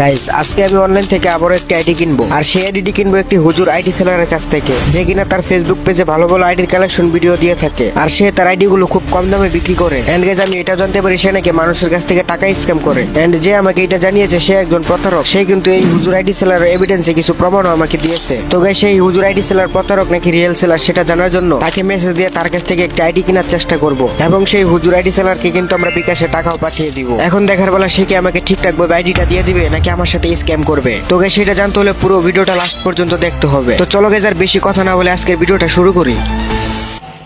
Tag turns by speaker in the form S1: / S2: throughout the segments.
S1: Guys আজকে আমি online থেকে আবারও একটি আইডি কিনবো। আর সেই আইডিটি কিনবো একটি হুজুর আইডি সেলারের কাছ থেকে। যে কিনা তার ফেসবুক পেজে ভালো ভালো আইডির কালেকশন ভিডিও দিয়ে থাকে। আর সে তার আইডি গুলো খুব কম দামে বিক্রি করে। এন্ড গাইস আমি এটা জানতে পারি, সে নাকি মানুষের কাছ থেকে টাকা স্ক্যাম করে। এন্ড যে আমাকে এটা জানিয়েছে, সে একজন প্রতারক। সে কিন্তু এই হুজুর আইডি সেলারের এভিডেন্সে কিছু প্রমাণও আমাকে দিয়েছে। তো গাইস সেই হুজুর আইডি সেলার প্রতারক নাকি রিয়েল সেলার সেটা জানার জন্য তাকে মেসেজ দিয়ে তার কাছ থেকে একটা আইডি কেনার চেষ্টা করব। এবং সেই হুজুর আইডি সেলারকে কিন্তু আমরা বিকাশে টাকাও পাঠিয়ে দিব। এখন দেখার বেলা সে কি আমাকে ঠিকঠাক ভাবে আইডিটা দিয়ে দিবে, নাকি আমার সাথে স্ক্যাম করবে। তো গাইস সেটা জানতে হলে পুরো ভিডিওটা লাস্ট পর্যন্ত দেখতে হবে। তো চলো গাইস আর বেশি কথা না বলে আজকের ভিডিওটা শুরু করি।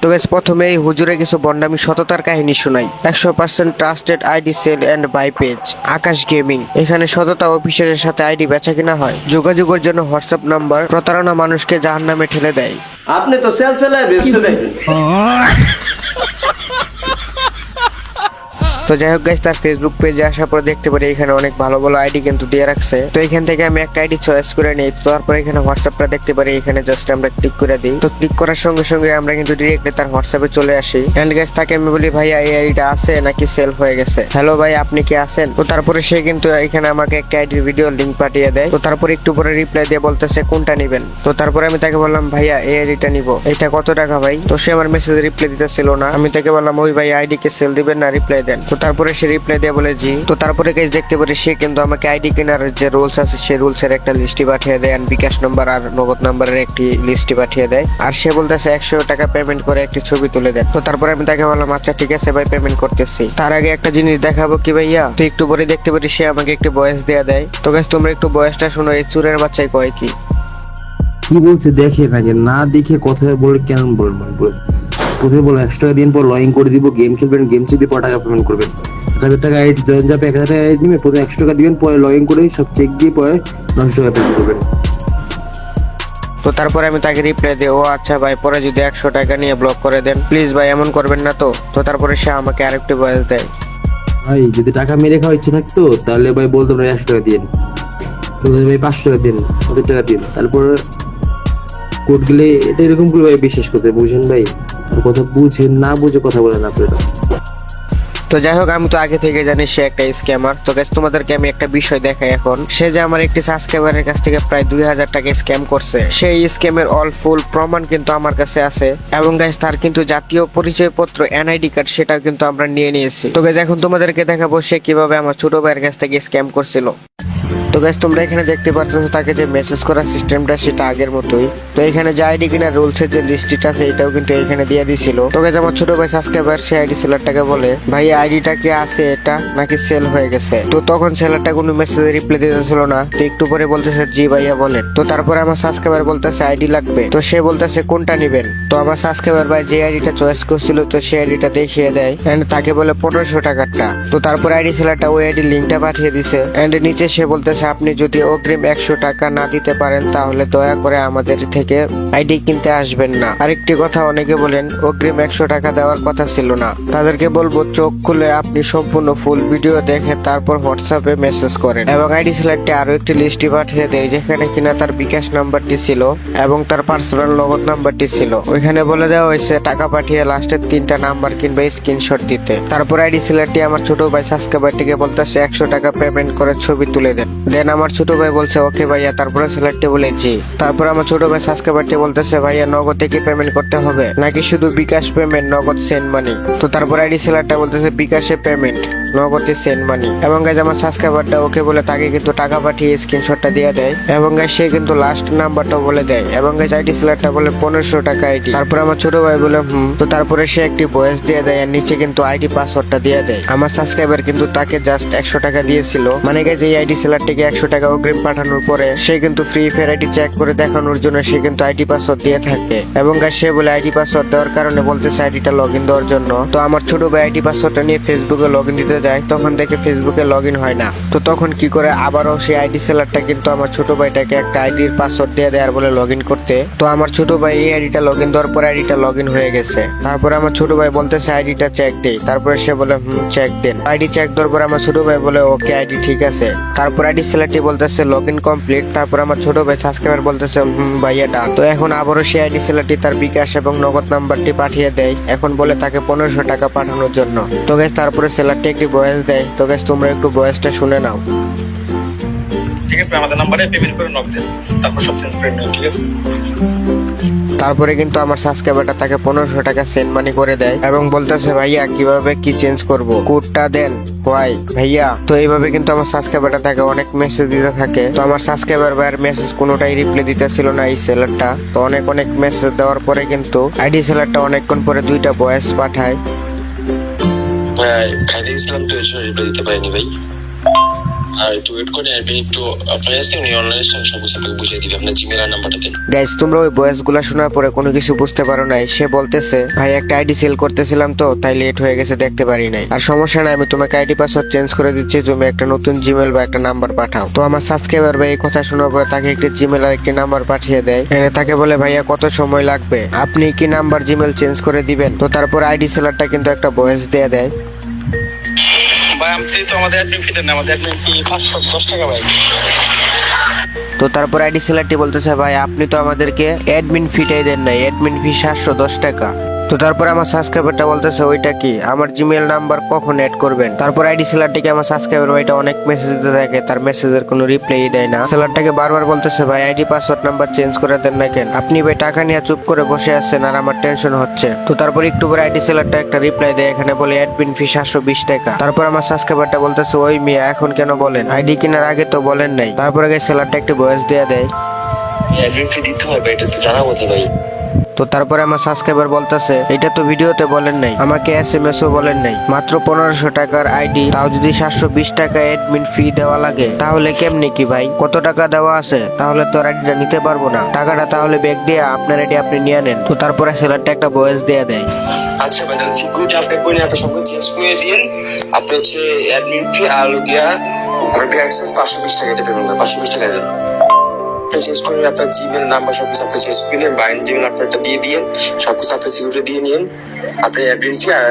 S1: তো গাইস প্রথমে এই হুজুরে কিছু বন্ডামি সততার কাহিনী শোনাই। একশো percent trusted ID sell and buy page Akash gaming এখানে সততা অফিসারের সাথে আইডি বেচা কিনা হয়। যোগাযোগের জন্য হোয়াটসঅ্যাপ নাম্বার প্রতারণা মানুষকে জাহান নামে ঠেলে দেয়।
S2: আপনি তো সেল সেলায় বেচতে
S1: তো যাই হোক গাইস তার ফেসবুক পেজে আসার পর দেখতে পারি এখানে অনেক ভালো ভালো আইডি কিন্তু দিয়ে রাখছে। তো এখান থেকে আমি একটা আইডি চয়েস করে নিই তারপর এখানে হোয়াটসঅ্যাপটা দেখতে পারি, এখানে জাস্ট আমরা ক্লিক করে দিই। তো ক্লিক করার সঙ্গে সঙ্গে আমরা কিন্তু ডিরেক্টলি তার হোয়াটসঅ্যাপে চলে আসি। এন্ড গাইস তাকে আমি বলি, ভাইয়া, এই আইডিটা আছে নাকি সেল হয়ে গেছে? হ্যালো ভাই, আপনি কি আছেন? তো তারপরে সে কিন্তু এখানে আমাকে একটা আইডির ভিডিও লিংক পাঠিয়ে দেয়। তো তারপর একটু পরে রিপ্লাই দিয়ে বলতেছে, কোনটা নিবেন? তো তারপরে আমি তাকে বললাম, ভাইয়া, এই আইডিটা নিব। এটা কত টাকা ভাই? তো সে আমার মেসেজ রিপ্লাই দিতেছিল না। আমি তাকে বললাম, ওই ভাই আইডি কে সেল দিবেন না রিপ্লাই দেন। তো তারপরে সে রিপ্লাই দিয়ে বলে, জি। তো তারপরে গাইস দেখতে পারি সে কিন্তু আমাকে আইডি কেনার যে রুলস আছে, সে রুলস এর একটা লিস্টি পাঠিয়ে দেয় আর বিকাশ নম্বর আর নগদ নম্বরের একটি লিস্টি পাঠিয়ে দেয়। আর সে বলতেছে একশো টাকা পেমেন্ট করে একটি ছবি তুলে দেন। তো তারপরে আমি তাকে বললাম আচ্ছা ঠিক আছে ভাই পেমেন্ট করতেছি। তার আগে একটা জিনিস দেখাবো কি ভাইয়া? তো একটু পরে দেখতে পারি সে আমাকে একটি বয়স দেয়া দেয়। তো গাইস তোমরা একটু বয়সটা শোনো, এই চুরের বাচ্চাই কয় কি?
S3: কি বলছে দেখে না দেখে কথায় বলে কেন বলবেন? প্রথমে বলো একশো টাকা দিন পর লইন করে দিব গেম খেলবেন গেম চেপে পর টাকা পেমেন্ট করবেন। এক হাজার টাকা আইডি জয়েন যাবে এক হাজার টাকা আইডি নিবে প্রথমে একশো টাকা দিবেন পরে লইন করে সব চেক দিয়ে পরে নশো টাকা পেমেন্ট করবেন।
S1: তো তারপরে আমি তাকে রিপ্লাই দিই ও আচ্ছা ভাই পরে যদি একশো টাকা নিয়ে ব্লক করে দেন প্লিজ ভাই এমন করবেন না তো। তো তারপরে সে আমাকে আরেকটি বয়স দেয়।
S3: ভাই যদি টাকা মেরে খাওয়ার ইচ্ছে থাকতো তাহলে ভাই বলতো না একশো টাকা দিন। তো ভাই পাঁচশো টাকা দিন হাজার টাকা দিন। তারপর কোর্ট গেলে এটা এরকম করে ভাই বিশ্বাস করতে বুঝেন ভাই। কথা বুঝেন না বুঝে কথা বলেন আপনারা
S1: তো যাই হোক, আমি তো আগে থেকে জানি সে একটা স্ক্যামার তো তোমাদেরকে আমি একটা বিষয় দেখাই এখন। সে যে আমার একটি সাবস্ক্রাইবারের কাছ থেকে প্রায় দুই হাজার টাকা স্ক্যাম করছে, সেই স্ক্যামের অল ফুল প্রমাণ কিন্তু আমার কাছে আছে। এবং তার কিন্তু জাতীয় পরিচয়পত্র এনআইডি কার্ড সেটাও কিন্তু আমরা নিয়ে নিয়েছি। তো এখন তোমাদেরকে দেখাবো সে কীভাবে আমার ছোট ভাইয়ের কাছ থেকে স্ক্যাম করছিল। তো গাইস তোমরা এখানে দেখতে পাচ্ছ তাকে যে মেসেজ করার সিস্টেমটা সেটা আগের মতোই। তো এখানে যে আইডি কিনা রুলস এর যে লিস্টটা আছে, এটাও কিন্তু এখানে দিয়ে দিছিল। তো গাইস আমার ছোট ভাই সাবস্ক্রাইবার সে আইডি সেলারটাকে বলে, ভাই আইডিটা কি আছে এটা? নাকি সেল হয়ে গেছে? তো তখন সেলারটা কোনো মেসেজ রিপ্লাই দিতেছিল না। তো একটু পরে বলতেছে, জি ভাইয়া, বলেন। তো তারপরে আমার সাবস্ক্রাইবার বলতেছে আইডি লাগবে। তো সে বলতেছে, কোনটা নেবেন? তো আমার সাবস্ক্রাইবার ভাই যে আইডিটা চয়েস করছিল, তো সেই আইডিটা দেখিয়ে দেয় এন্ড তাকে বলে, পনেরোশো টাকারটা। তো তারপর আইডি সেলারটা ওই আইডি লিঙ্কটা পাঠিয়ে দিছে এন্ড নিচে সে বলতেছে আপনি যদি অগ্রিম একশো টাকা না দিতে পারেন, তাহলে দয়া করে আমাদের থেকে আইডি কিনতে আসবেন না। আরেকটি কথা অনেকে বলেন, অগ্রিম একশো টাকা দেওয়ার কথা ছিল না। তাদেরকে বলব, চোখ খুলে আপনি সম্পূর্ণ ফুল ভিডিও দেখে তারপর হোয়াটসঅ্যাপে মেসেজ করেন। এবং আইডি সেলারটি আরও একটি লিস্টে পাঠিয়ে দেয়, যেখানে কিনা তার বিকাশ নাম্বারটি ছিল এবং তার পার্সোনাল নগদ নাম্বারটি ছিল। ওইখানে বলে দেওয়া হয়েছে, টাকা পাঠিয়ে লাস্টের তিনটা নাম্বার কিংবা স্ক্রিনশট দিতে। তারপর আইডি সেলারটি আমার ছোট ভাই সাবস্ক্রাইবারটিকে বলতেছে, একশো টাকা পেমেন্ট করে ছবি তুলে দেন। দেন আমার ছোট ভাই বলছে ওকে ভাইয়া, তারপরে সেলারটি বলে জি তারপর আমার ছোট ভাই সাবস্ক্রাইবারটি বলতেছে, ভাইয়া, নগদ কি পেমেন্ট করতে হবে? নাকি শুধু বিকাশ পেমেন্ট নগদ সেন্ড মানি তো তারপর আইডি সেলারটা বলতেছে, বিকাশে পেমেন্ট নগদে সেন্ড মানি এবং গাইজ আমার সাবস্ক্রাইবারটা ওকে বলে তাকে কিন্তু টাকা পাঠিয়ে স্ক্রিনশটটা দিয়ে দেয়। এবং গাইজ সে কিন্তু লাস্ট নাম্বারটা বলে দেয়। এবং গাইজ আইডি সেলারটা বলে পনেরোশো টাকা আইডি তারপর আমার ছোট ভাই বলে, হুম। তো তারপরে সে একটি ভয়েস দিয়ে দেয় আর নিচে কিন্তু আইডি পাসওয়ার্ডটা দিয়ে দেয়। আমার সাবস্ক্রাইবার কিন্তু তাকে জাস্ট একশো টাকা দিয়েছিল। মানে গাইজ এই আইডি সেলারটিকে একশো টাকা অগ্রিম পাঠানোর পরে সে কিন্তু ফ্রি ফায়ার আইডি চেক করে দেখানোর জন্য সে কিন্তু আইডি পাসওয়ার্ড দিয়ে থাকে এবং সে বলে আইডি পাসওয়ার্ড দেওয়ার কারণে বলতেছে আইডিটা লগ ইন দেওয়ার জন্য তো আমার ছোট ভাই আইডি পাসওয়ার্ডটা নিয়ে ফেসবুকে লগ ইন দিতে যায় তখন দেখে ফেসবুকে লগ ইন হয় না তো তখন কি করে আবারও সেই আইডি সেলারটা কিন্তু আমার ছোট ভাইটাকে একটা আইডির পাসওয়ার্ড দিয়ে দেয় আর বলে লগ ইন করতে তো আমার ছোট ভাই এই আইডিটা লগ ইন দেওয়ার পরে আইডিটা লগ ইন হয়ে গেছে তারপরে আমার ছোট ভাই বলতেছে আইডিটা চেক দেই তারপরে সে বলে হুম চেক দেন আইডি চেক দেওয়ার পরে আমার ছোট ভাই বলে ওকে আইডি ঠিক আছে তারপর আইডি সেলারটি বলতেছে লগ ইন কমপ্লিট তারপর আমার ছোট ভাই সাবস্ক্রাইবার বলতেছে ভাইয়া ডান। তো এখন আবারও সেই আইডি ছেলেটি তার বিকাশ এবং নগদ নাম্বারটি পাঠিয়ে দেয়, এখন বলে তাকে পনেরোশো টাকা পাঠানোর জন্য। তো গ্যাস তারপরে সেলারটি একটি বয়স দেয়, তো গ্যাস তোমরা একটু বয়সটা শুনে নাও।
S4: ঠিক আছে, আমাদের নাম্বারে পেমেন্ট করে নক দেন, তারপর সব চেঞ্জ করে নেন, ঠিক আছে?
S1: তারপরে কিন্তু আমার সাবস্ক্রাইবারটা তাকে পনেরোশো টাকা সেন্ড মানি করে দেয় এবং বলতেছে, ভাইয়া, কীভাবে কি চেঞ্জ করব? কোডটা দেন, হোয়াই, ভাইয়া। তো এইভাবে কিন্তু আমার সাবস্ক্রাইবারটা তাকে অনেক মেসেজ দিতে থাকে। তো আমার সাবস্ক্রাইবার ভাইয়ের মেসেজ কোনোটাই রিপ্লাই দিতেছিল না এই সেলারটা তো অনেক অনেক মেসেজ দেওয়ার পরে কিন্তু আইডি সেলারটা অনেকক্ষণ পরে দুইটা ভয়েস পাঠায়।
S5: ভাই খাইতে গেছিলাম তো রিপ্লাই দিতে পারিনি ভাই।
S1: তোমাকে আইডি চেঞ্জ করে দিচ্ছি, তুমি একটা নতুন জিমেল বা একটা নাম্বার পাঠাও। তো আমার এই কথা শোনার পরে তাকে একটি জিমেল আর একটি নাম্বার পাঠিয়ে দেয়। তাকে বলে, ভাইয়া, কত সময় লাগবে? আপনি কি নাম্বার জিমেল চেঞ্জ করে দিবেন? তো তারপর আইডি সেলারটা কিন্তু একটা ভয়েস দিয়ে দেয়।
S4: তো দশ টাকা ভাই?
S1: তো তারপর আইডি সেলারটি বলতেছে, ভাই, আপনি তো আমাদেরকে অ্যাডমিন ফিটাই দেন নাই। অ্যাডমিন ফি সাতশো দশ টাকা। তো তারপর আমার সাবস্ক্রাইবারটা বলতেছে, ওইটা কি? আমার জিমেল নাম্বার কখন অ্যাড করবেন? তারপর আইডি সেলারটিকে আমার সাবস্ক্রাইবার ভাইটা অনেক মেসেজ দিতে থাকে, তার মেসেজের কোনো রিপ্লাই দেয় না। সেলারটাকে বারবার বলতেছে, ভাই আইডি পাসওয়ার্ড নাম্বার চেঞ্জ করে দেন না কেন? আপনি ভাই টাকা নিয়ে চুপ করে বসে আছেন আর আমার টেনশন হচ্ছে। তো তারপর একটু পরে আইডি সেলারটা একটা রিপ্লাই দেয়, এখানে বলে অ্যাডমিন ফি সাতশো বিশ টাকা। তারপর আমার সাবস্ক্রাইবারটা বলতেছে, ওই মিয়া, এখন কেন বলেন? আইডি কেনার আগে তো বলেন নাই। তারপরে সেলারটা একটু বয়স দেয়া দেয়।
S5: অ্যাডমিন ফি দিতে হবে এটা তো জানা কথা ভাই
S1: তো তারপরে আমার সাবস্ক্রাইবার বলতেছে, এটা তো ভিডিওতে বলেন নাই, আমাকে এস এম এস ও বলেন নাই। মাত্র পনেরোশো টাকার আইডি তাও যদি সাতশো বিশ টাকা অ্যাডমিন ফি দেওয়া লাগে, তাহলে কেমনি কি ভাই? কত টাকা দেওয়া আছে? তাহলে তো আইডিটা নিতে পারব না। টাকাটা তাহলে ব্যাগ দিয়ে আপনার আইডি আপনি নিয়ে নেন। তো তারপরে সেলারটা একটা বয়স দিয়ে দেয়।
S5: আচ্ছা ভাই সিকিউরিটি আপনি আপনি হচ্ছে পাঁচশো বিশ টাকা পাঁচশো বিশ টাকা চেঞ্জ করে আপনার জিমেল নাম্বার সব কিছু আপনি শেষ করে নিন বাইন জিমেল আপনারটা দিয়ে দিন সব কিছু আপনি সিকিউরিটি দিয়ে নিন, আপনি অ্যাডমিন ফি আর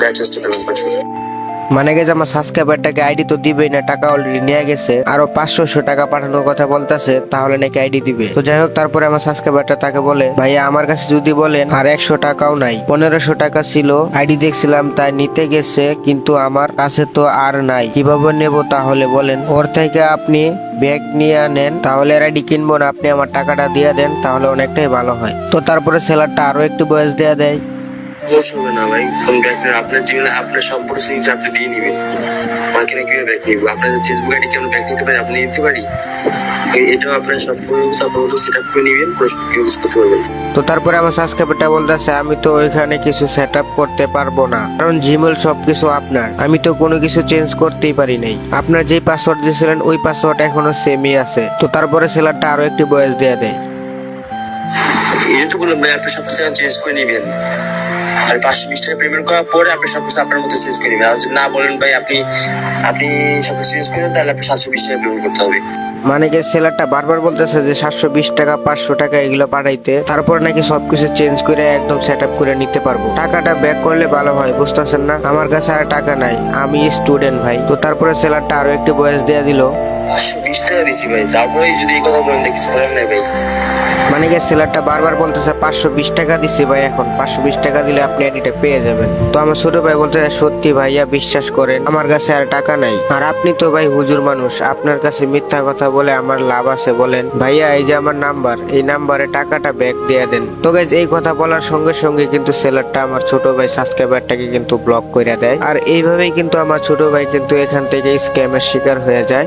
S5: অ্যাক্সেসটা পেমেন্ট করছেন
S1: মানে গেছে আমার সাবস্ক্রাইবারটাকে আইডি তো দিবেই না, টাকা অলরেডি নিয়ে গেছে। আরও পাঁচশোশো টাকা পাঠানোর কথা বলতেছে, তাহলে নাকি আইডি দিবে। তো যাই হোক, তারপরে আমার সাবস্ক্রাইবারটা তাকে বলে, ভাইয়া, আমার কাছে যদি বলেন, আর একশো টাকাও নাই। পনেরোশো টাকা ছিল আইডি দেখছিলাম, তাই নিতে গেছে, কিন্তু আমার কাছে তো আর নাই। কীভাবে নেব তাহলে বলেন? ওর থেকে আপনি ব্যাগ নিয়ে আনেন, তাহলে আর আইডি কিনবো না। আপনি আমার টাকাটা দিয়ে দেন, তাহলে অনেকটাই ভালো হয়। তো তারপরে সেলারটা আরও একটু বয়স দেয়া দেয়।
S5: হবে না ভাই? কোন আপনার জীবনে আপনার সম্পূর্ণ আপনি দিয়ে নিবেন। আমাকে না কীভাবে ব্যাগ নিব? আপনার ফেসবুক আইডি কেমন ব্যাগ নিতে পারি আপনি নিতে পারি? এটাও আপনার সম্পূর্ণ সেট আপ করে নিবেন ইউজ করতে পারবেন
S1: তো তারপরে আমার সাবস্ক্রাইবারটা বলতেছে আমি তো ওইখানে কিছু সেট আপ করতে পারব না। কারণ জিমেল সবকিছু আপনার। আমি তো কোনো কিছু চেঞ্জ করতেই পারি নাই। আপনার যে পাসওয়ার্ড দিয়েছিলেন ওই পাসওয়ার্ড এখনও সেমই আছে। তো তারপরে সেলারটা আরও একটি বয়স দিয়ে দেয়।
S5: আপনি সব কিছু চেঞ্জ করে নিবেন। আর পাঁচশো বিশ টাকা পেমেন্ট করার পরে আপনি সব কিছু আপনার মতো চেঞ্জ করে নেবেন। না বলেন ভাই, আপনি আপনি সব কিছু চেঞ্জ করে তাহলে আপনি সাতশো বিশ টাকা পেমেন্ট করতে হবে।
S1: মানে কি সেলারটা বারবার বলতেছে যে সাতশো বিশ টাকা, পাঁচশো টাকা এগুলো পাঠাইতে। তারপরে নাকি সবকিছু চেঞ্জ করে একদম সেট আপ করে নিতে পারব। টাকাটা ব্যাক করলে ভালো হয়, বুঝতেছেন না? আমার কাছে আর টাকা নাই, আমি স্টুডেন্ট ভাই। তো তারপরে সেলারটা আরও একটি বয়স দিয়ে দিল।
S5: পাঁচশো বিশ টাকা দিছি ভাই তারপরে যদি এই কথা বলেন, কিছু না ভাই।
S1: মানে কি সেলারটা বারবার বলতেছে, পাঁচশো বিশ টাকা দিছি ভাই এখন। পাঁচশো বিশ টাকা দিলে আপনি পেয়ে যাবেন। তো আমার ছোট ভাই বলতে সত্যি ভাইয়া, বিশ্বাস করেন, আমার কাছে আর টাকা নাই। আর আপনি তো ভাই হুজুর মানুষ, আপনার কাছে মিথ্যা কথা বলে আমার লাভ আছে বলেন। ভাইয়া, এই যে আমার নাম্বার, এই নাম্বারে টাকাটা ব্যাক দিয়ে দেন। তো গাইজ এই কথা বলার সঙ্গে সঙ্গে কিন্তু সেলারটা আমার ছোট ভাই সাবস্ক্রাইবারটাকে কিন্তু ব্লক করে দেয়। আর এইভাবেই কিন্তু আমার ছোট ভাই কিন্তু এখান থেকে স্ক্যামের শিকার হয়ে যায়।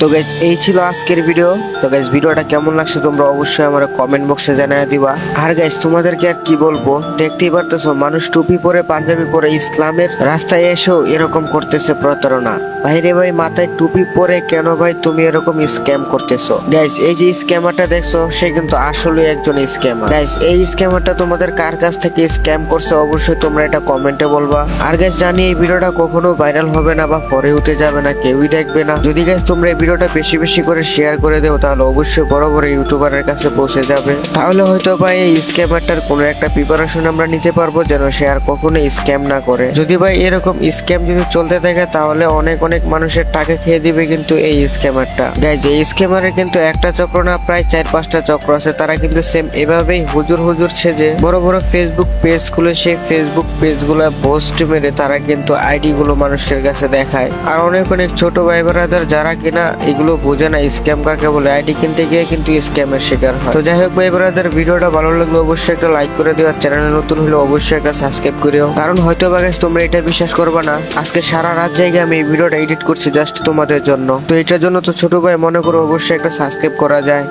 S1: তো গাইজ এই ছিল আজকের ভিডিও তো গাইজ ভিডিওটা কেমন লাগছে তোমরা অবশ্যই আমার কমেন্ট বক্সে জানিয়ে দিবা। আর গাইজ তোমাদেরকে আর কি বলব? দেখতেই পারতেছো, মানুষ টুপি পরে, পাঞ্জাবি পরে, ইসলামের রাস্তায় এসেও এরকম করতেছে প্রতারণা। ভাইরে ভাই, মাথায় টুপি পরে কেন ভাই তুমি এরকম স্ক্যাম করতেছো? গাইজ এই যে স্ক্যামারটা দেখছ, সে কিন্তু আসলে একজন স্ক্যামার গাইজ এই স্ক্যামারটা তোমাদের কার কাছ থেকে স্ক্যাম করছে অবশ্যই তোমরা এটা কমেন্টে বলবা। আর গাইজ জানি এই ভিডিওটা কখনো ভাইরাল হবে না বা পরে হতে যাবে না, কেউই দেখবে না। যদি গাইজ তোমরা ভিডিওটা বেশি বেশি করে শেয়ার করে দেও তাহলে অবশ্যই বড় বড় ইউটিউবারের কাছে পৌঁছে যাবে। তাহলে হয়তো ভাই এই স্ক্যামারটার কোনো একটা প্রিপারেশন আমরা নিতে পারব, যেন সে আর কখনো স্ক্যাম না করে। যদি ভাই এরকম স্ক্যাম যদি চলতে থাকে, তাহলে অনেক অনেক মানুষের টাকা খেয়ে দিবে কিন্তু এই স্ক্যামারটা গাইজ এই স্ক্যামারের কিন্তু একটা চক্র না, প্রায় চার পাঁচটা চক্র আছে। তারা কিন্তু সেম এভাবেই হুজুর হুজুর সেজে বড় বড় ফেসবুক পেজ খুলে সেই ফেসবুক পেজগুলা পোস্ট মেরে তারা কিন্তু আইডি গুলো মানুষের কাছে দেখায়। আর অনেক অনেক ছোট ভাই ব্রাদার যারা কিনা এগুলো বোঝে না স্ক্যাম কাকে বলে? আইডি কিনতে গিয়ে কিন্তু স্ক্যামের শিকার হয়। তো যাই হোক ভাই ব্রাদার ভিডিওটা ভালো লাগলে অবশ্যই একটা লাইক করে দিও আর চ্যানেলে নতুন হলে অবশ্যই একটা সাবস্ক্রাইব করিও। কারণ হয়তো বা guys, তোমরা এটা বিশ্বাস করবে না, আজকে সারা রাত জায়গায় আমি এই ভিডিওটা এডিট করছি জাস্ট তোমাদের জন্য। তো এটার জন্য তো ছোট ভাই মনে করো অবশ্যই একটা সাবস্ক্রাইব করা যায়।